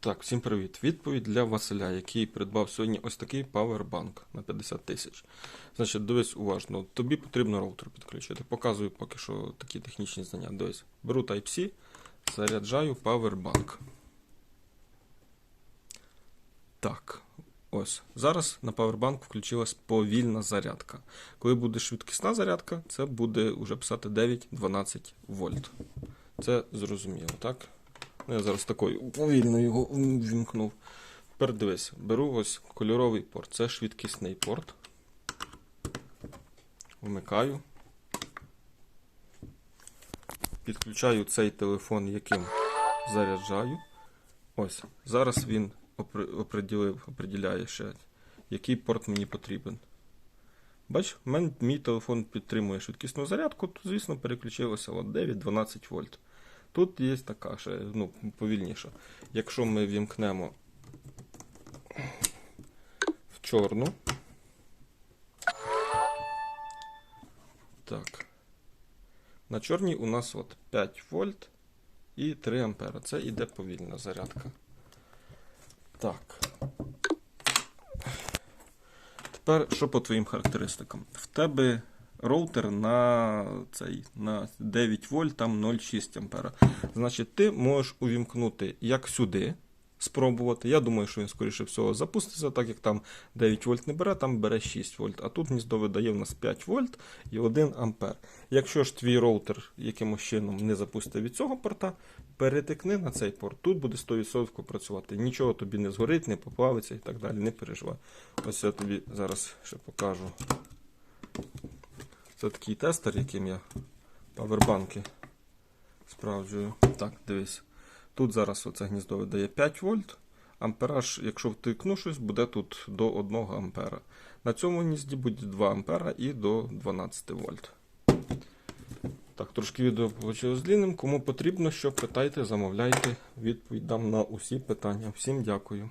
Так, всім привіт. Відповідь для Василя, який придбав сьогодні ось такий павербанк на 50 тисяч. Значить, дивись уважно. Тобі потрібно роутер підключити. Показую поки що такі технічні знання. Дивись. Беру Type-C, заряджаю павербанк. Так, ось. Зараз на павербанк включилась повільна зарядка. Коли буде швидкісна зарядка, це буде вже писати 9-12 вольт. Це зрозуміло, так? Ну, я зараз такою повільно його вімкнув. Тепер дивись, беру ось кольоровий порт. Це швидкісний порт. Вмикаю. Підключаю цей телефон, яким заряджаю. Ось. Зараз він опри- оприділив, оприділяє ще, який порт мені потрібен. Бач, мій телефон підтримує швидкісну зарядку, то, звісно, переключилося от 9-12 вольт. Тут є така ще, ну, повільніша. Якщо ми вімкнемо в чорну. Так. На чорній у нас от 5 вольт і 3 ампера. Це іде повільна зарядка. Так. Тепер що по твоїм характеристикам? В тебе роутер на цей на 9 вольт, там 0,6 ампера. Значить, ти можеш увімкнути як сюди, спробувати. Я думаю, що він, скоріше всього, запуститься, так як там 9 вольт не бере, там бере 6 вольт. А тут гніздо видає в нас 5 вольт і 1 ампер. Якщо ж твій роутер якимось чином не запустить від цього порта, перетикни на цей порт. Тут буде 100% працювати. Нічого тобі не згорить, не поплавиться і так далі. Не переживай. Ось я тобі зараз ще покажу. Це такий тестер, яким я павербанки справджую. Так, дивись. Тут зараз оце гніздо видає 5 вольт. Ампераж, якщо втикну щось, буде тут до 1 ампера. На цьому гнізді буде 2 ампера і до 12 вольт. Так, трошки відео вийшло длинним. Кому потрібно, що питайте, замовляйте. Відповідь дам на усі питання. Всім дякую.